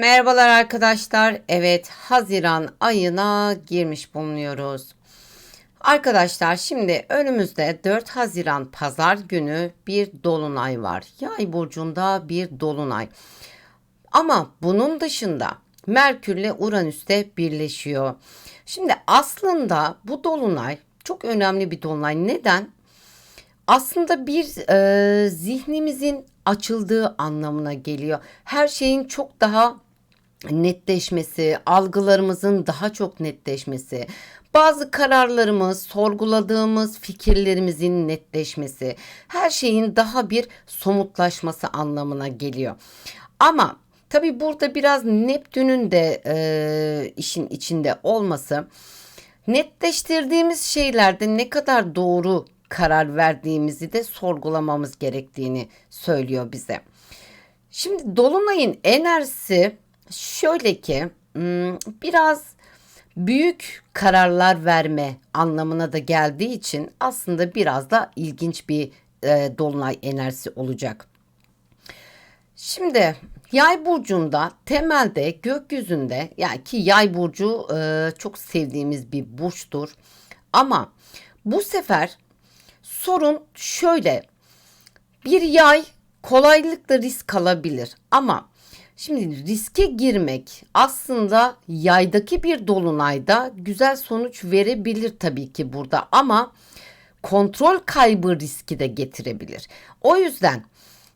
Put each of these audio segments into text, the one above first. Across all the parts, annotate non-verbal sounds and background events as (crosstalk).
Merhabalar arkadaşlar. Evet, Haziran ayına girmiş bulunuyoruz. Arkadaşlar şimdi önümüzde 4 Haziran pazar günü bir dolunay var. Yay burcunda bir dolunay. Ama bunun dışında Merkürle Uranüs'te birleşiyor. Şimdi aslında bu dolunay çok önemli bir dolunay. Neden? Aslında bir e, zihnimizin açıldığı anlamına geliyor. Her şeyin çok daha netleşmesi, algılarımızın daha çok netleşmesi, bazı kararlarımız, sorguladığımız fikirlerimizin netleşmesi, her şeyin daha bir somutlaşması anlamına geliyor. Ama tabii burada biraz Neptün'ün de e, işin içinde olması, netleştirdiğimiz şeylerde ne kadar doğru karar verdiğimizi de sorgulamamız gerektiğini söylüyor bize. Şimdi dolunayın enerjisi şöyle ki biraz büyük kararlar verme anlamına da geldiği için aslında biraz da ilginç bir e, dolunay enerjisi olacak. Şimdi yay burcunda temelde gökyüzünde yani ki yay burcu e, çok sevdiğimiz bir burçtur. Ama bu sefer sorun şöyle bir yay kolaylıkla risk alabilir ama Şimdi riske girmek aslında yaydaki bir dolunayda güzel sonuç verebilir tabii ki burada ama kontrol kaybı riski de getirebilir. O yüzden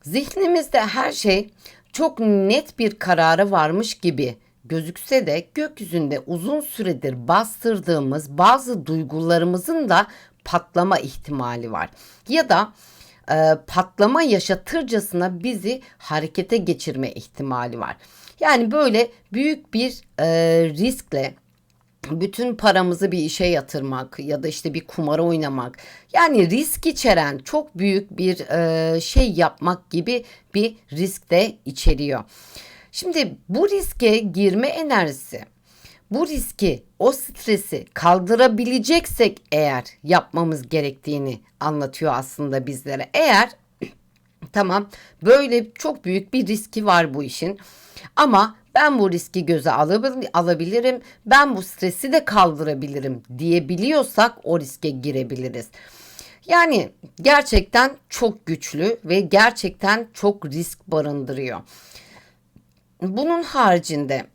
zihnimizde her şey çok net bir kararı varmış gibi gözükse de gökyüzünde uzun süredir bastırdığımız bazı duygularımızın da patlama ihtimali var. Ya da e, patlama yaşatırcasına bizi harekete geçirme ihtimali var. Yani böyle büyük bir e, riskle bütün paramızı bir işe yatırmak ya da işte bir kumara oynamak yani risk içeren çok büyük bir e, şey yapmak gibi bir risk de içeriyor. Şimdi bu riske girme enerjisi bu riski, o stresi kaldırabileceksek eğer yapmamız gerektiğini anlatıyor aslında bizlere. Eğer (clears throat) tamam böyle çok büyük bir riski var bu işin ama ben bu riski göze alabilirim, ben bu stresi de kaldırabilirim diyebiliyorsak o riske girebiliriz. Yani gerçekten çok güçlü ve gerçekten çok risk barındırıyor. Bunun haricinde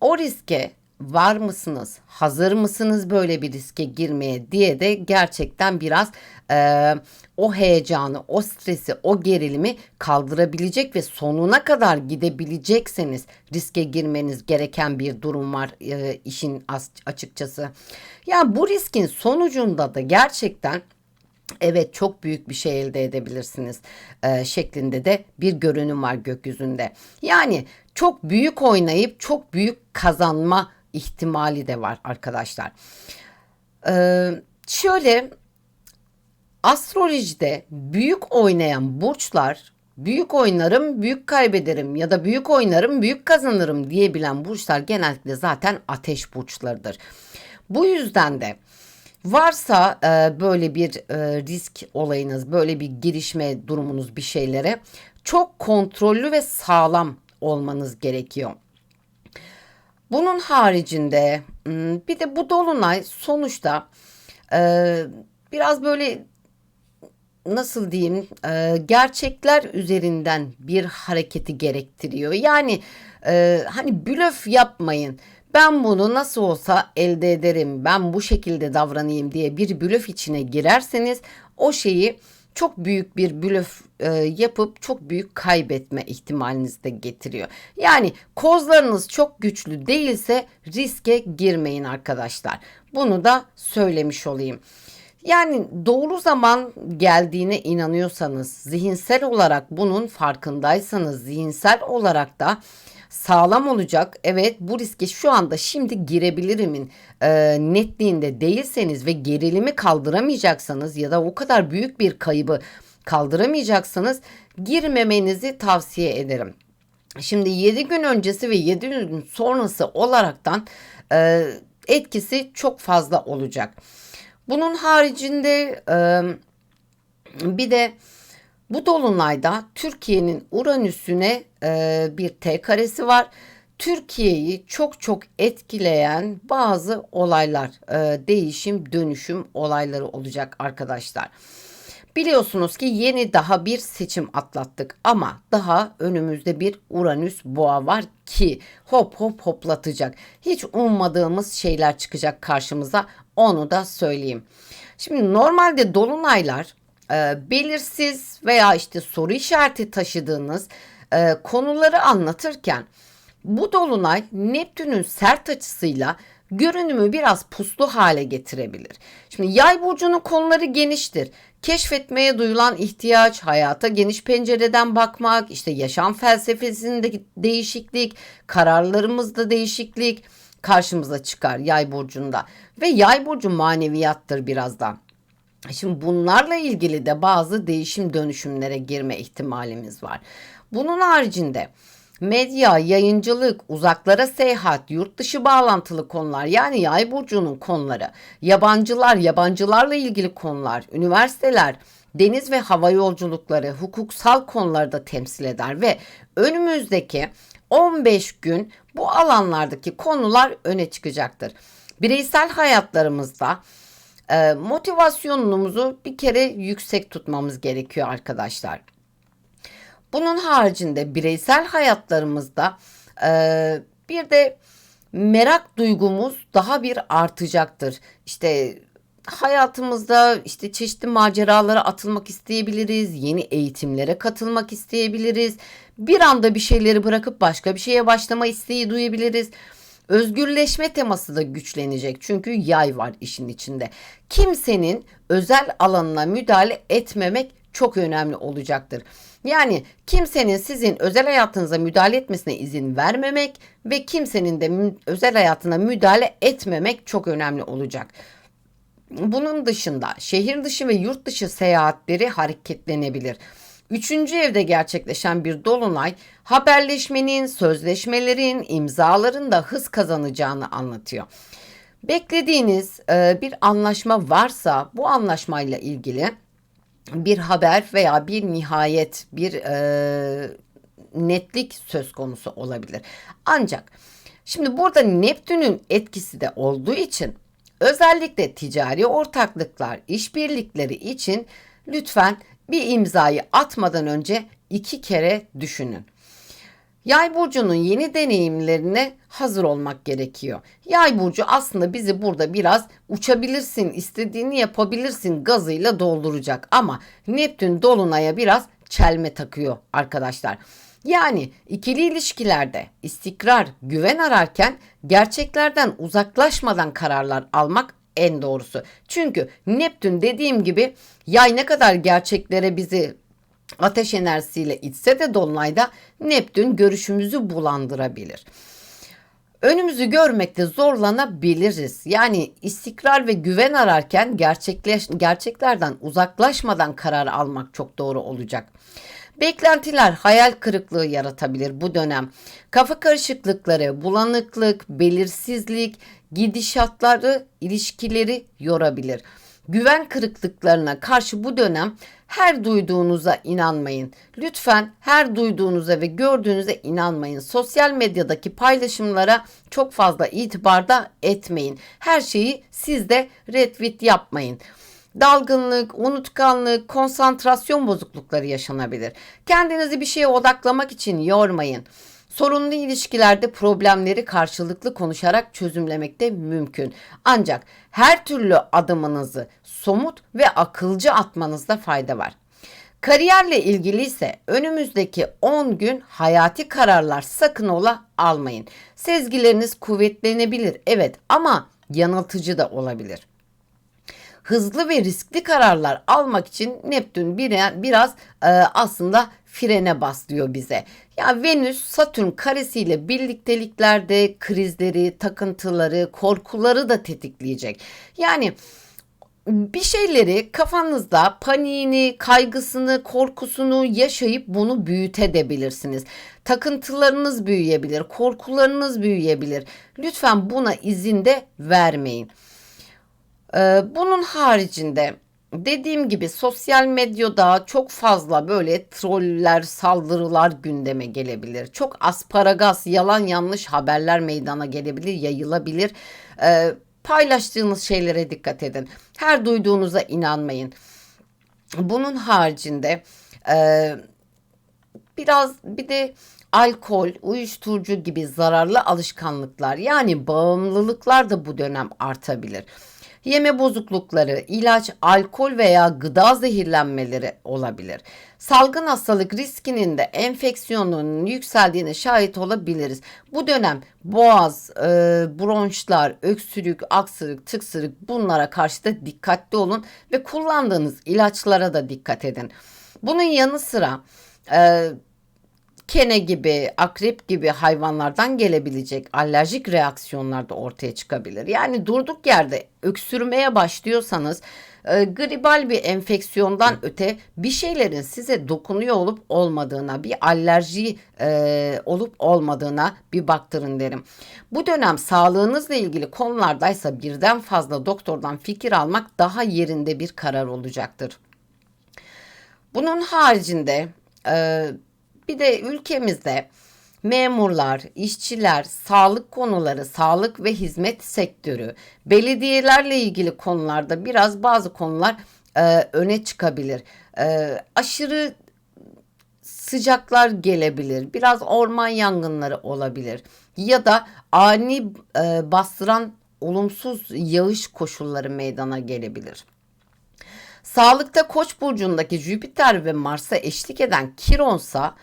o riske var mısınız? Hazır mısınız böyle bir riske girmeye diye de gerçekten biraz e, o heyecanı, o stresi, o gerilimi kaldırabilecek ve sonuna kadar gidebilecekseniz riske girmeniz gereken bir durum var e, işin açıkçası. Yani bu riskin sonucunda da gerçekten evet çok büyük bir şey elde edebilirsiniz e, şeklinde de bir görünüm var gökyüzünde. Yani çok büyük oynayıp çok büyük kazanma ihtimali de var arkadaşlar. Ee, şöyle astrolojide büyük oynayan burçlar büyük oynarım büyük kaybederim ya da büyük oynarım büyük kazanırım diyebilen burçlar genellikle zaten ateş burçlarıdır. Bu yüzden de varsa e, böyle bir e, risk olayınız böyle bir girişme durumunuz bir şeylere çok kontrollü ve sağlam olmanız gerekiyor. Bunun haricinde hmm, bir de bu dolunay sonuçta e, biraz böyle nasıl diyeyim e, gerçekler üzerinden bir hareketi gerektiriyor. Yani e, hani blöf yapmayın. Ben bunu nasıl olsa elde ederim. Ben bu şekilde davranayım diye bir blöf içine girerseniz o şeyi çok büyük bir blöf e, yapıp çok büyük kaybetme ihtimalinizi de getiriyor. Yani kozlarınız çok güçlü değilse riske girmeyin arkadaşlar. Bunu da söylemiş olayım. Yani doğru zaman geldiğine inanıyorsanız, zihinsel olarak bunun farkındaysanız, zihinsel olarak da sağlam olacak. Evet bu riske şu anda şimdi girebilirimin e, netliğinde değilseniz ve gerilimi kaldıramayacaksanız ya da o kadar büyük bir kaybı kaldıramayacaksanız girmemenizi tavsiye ederim. Şimdi 7 gün öncesi ve 7 gün sonrası olaraktan e, etkisi çok fazla olacak. Bunun haricinde e, bir de bu dolunayda Türkiye'nin Uranüs'üne bir T karesi var. Türkiye'yi çok çok etkileyen bazı olaylar, değişim, dönüşüm olayları olacak arkadaşlar. Biliyorsunuz ki yeni daha bir seçim atlattık ama daha önümüzde bir Uranüs boğa var ki hop hop hoplatacak. Hiç ummadığımız şeyler çıkacak karşımıza onu da söyleyeyim. Şimdi normalde dolunaylar e, belirsiz veya işte soru işareti taşıdığınız e, konuları anlatırken bu dolunay Neptün'ün sert açısıyla görünümü biraz puslu hale getirebilir. Şimdi yay burcunun konuları geniştir. Keşfetmeye duyulan ihtiyaç, hayata geniş pencereden bakmak, işte yaşam felsefesindeki değişiklik, kararlarımızda değişiklik karşımıza çıkar yay burcunda. Ve yay burcu maneviyattır biraz da. Şimdi bunlarla ilgili de bazı değişim dönüşümlere girme ihtimalimiz var. Bunun haricinde medya, yayıncılık, uzaklara seyahat, yurt dışı bağlantılı konular yani yay burcunun konuları, yabancılar, yabancılarla ilgili konular, üniversiteler, deniz ve hava yolculukları, hukuksal konuları da temsil eder ve önümüzdeki 15 gün bu alanlardaki konular öne çıkacaktır. Bireysel hayatlarımızda e, motivasyonumuzu bir kere yüksek tutmamız gerekiyor arkadaşlar. Bunun haricinde bireysel hayatlarımızda e, bir de merak duygumuz daha bir artacaktır. İşte hayatımızda işte çeşitli maceralara atılmak isteyebiliriz, yeni eğitimlere katılmak isteyebiliriz. Bir anda bir şeyleri bırakıp başka bir şeye başlama isteği duyabiliriz. Özgürleşme teması da güçlenecek çünkü yay var işin içinde. Kimsenin özel alanına müdahale etmemek çok önemli olacaktır. Yani kimsenin sizin özel hayatınıza müdahale etmesine izin vermemek ve kimsenin de özel hayatına müdahale etmemek çok önemli olacak. Bunun dışında şehir dışı ve yurt dışı seyahatleri hareketlenebilir. Üçüncü evde gerçekleşen bir dolunay haberleşmenin, sözleşmelerin, imzaların da hız kazanacağını anlatıyor. Beklediğiniz e, bir anlaşma varsa bu anlaşmayla ilgili bir haber veya bir nihayet, bir e, netlik söz konusu olabilir. Ancak şimdi burada Neptün'ün etkisi de olduğu için özellikle ticari ortaklıklar, işbirlikleri için lütfen bir imzayı atmadan önce iki kere düşünün. Yay burcunun yeni deneyimlerine hazır olmak gerekiyor. Yay burcu aslında bizi burada biraz uçabilirsin, istediğini yapabilirsin gazıyla dolduracak ama Neptün dolunaya biraz çelme takıyor arkadaşlar. Yani ikili ilişkilerde istikrar, güven ararken gerçeklerden uzaklaşmadan kararlar almak en doğrusu. Çünkü Neptün dediğim gibi yay ne kadar gerçeklere bizi ateş enerjisiyle itse de dolunayda Neptün görüşümüzü bulandırabilir. Önümüzü görmekte zorlanabiliriz. Yani istikrar ve güven ararken gerçekleş, gerçeklerden uzaklaşmadan karar almak çok doğru olacak. Beklentiler hayal kırıklığı yaratabilir bu dönem. Kafa karışıklıkları, bulanıklık, belirsizlik, gidişatları, ilişkileri yorabilir. Güven kırıklıklarına karşı bu dönem her duyduğunuza inanmayın. Lütfen her duyduğunuza ve gördüğünüze inanmayın. Sosyal medyadaki paylaşımlara çok fazla itibarda etmeyin. Her şeyi siz de retweet yapmayın. Dalgınlık, unutkanlık, konsantrasyon bozuklukları yaşanabilir. Kendinizi bir şeye odaklamak için yormayın. Sorunlu ilişkilerde problemleri karşılıklı konuşarak çözümlemek de mümkün. Ancak her türlü adımınızı somut ve akılcı atmanızda fayda var. Kariyerle ilgili ise önümüzdeki 10 gün hayati kararlar sakın ola almayın. Sezgileriniz kuvvetlenebilir evet ama yanıltıcı da olabilir hızlı ve riskli kararlar almak için Neptün biraz e, aslında frene baslıyor bize. Ya Venüs Satürn karesiyle birlikteliklerde krizleri, takıntıları, korkuları da tetikleyecek. Yani bir şeyleri kafanızda paniğini, kaygısını, korkusunu yaşayıp bunu büyütebilirsiniz. Takıntılarınız büyüyebilir, korkularınız büyüyebilir. Lütfen buna izin de vermeyin. Ee, bunun haricinde dediğim gibi sosyal medyada çok fazla böyle troller, saldırılar gündeme gelebilir. Çok asparagas, yalan yanlış haberler meydana gelebilir, yayılabilir. Ee, paylaştığınız şeylere dikkat edin. Her duyduğunuza inanmayın. Bunun haricinde e, biraz bir de alkol, uyuşturucu gibi zararlı alışkanlıklar yani bağımlılıklar da bu dönem artabilir. Yeme bozuklukları, ilaç, alkol veya gıda zehirlenmeleri olabilir. Salgın hastalık riskinin de enfeksiyonun yükseldiğine şahit olabiliriz. Bu dönem boğaz, e, bronşlar, öksürük, aksırık, tıksırık bunlara karşı da dikkatli olun ve kullandığınız ilaçlara da dikkat edin. Bunun yanı sıra e, kene gibi, akrep gibi hayvanlardan gelebilecek alerjik reaksiyonlar da ortaya çıkabilir. Yani durduk yerde öksürmeye başlıyorsanız e, gribal bir enfeksiyondan öte bir şeylerin size dokunuyor olup olmadığına, bir alerji e, olup olmadığına bir baktırın derim. Bu dönem sağlığınızla ilgili konulardaysa birden fazla doktordan fikir almak daha yerinde bir karar olacaktır. Bunun haricinde e, bir de ülkemizde memurlar, işçiler, sağlık konuları, sağlık ve hizmet sektörü, belediyelerle ilgili konularda biraz bazı konular e, öne çıkabilir. E, aşırı sıcaklar gelebilir. Biraz orman yangınları olabilir. Ya da ani e, bastıran olumsuz yağış koşulları meydana gelebilir. Sağlıkta Koç burcundaki Jüpiter ve Mars'a eşlik eden Kironsa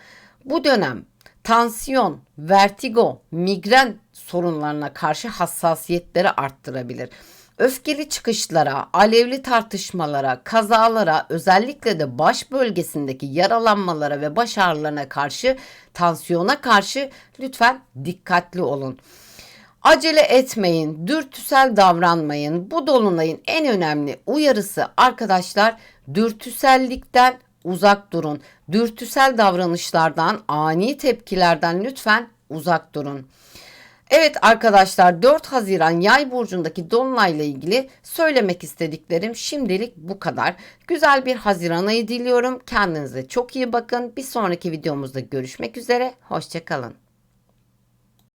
bu dönem tansiyon, vertigo, migren sorunlarına karşı hassasiyetleri arttırabilir. Öfkeli çıkışlara, alevli tartışmalara, kazalara, özellikle de baş bölgesindeki yaralanmalara ve baş ağrılarına karşı, tansiyona karşı lütfen dikkatli olun. Acele etmeyin, dürtüsel davranmayın. Bu dolunayın en önemli uyarısı arkadaşlar dürtüsellikten uzak durun. Dürtüsel davranışlardan, ani tepkilerden lütfen uzak durun. Evet arkadaşlar 4 Haziran Yay burcundaki dolunayla ilgili söylemek istediklerim şimdilik bu kadar. Güzel bir Haziran ayı diliyorum. Kendinize çok iyi bakın. Bir sonraki videomuzda görüşmek üzere. Hoşçakalın.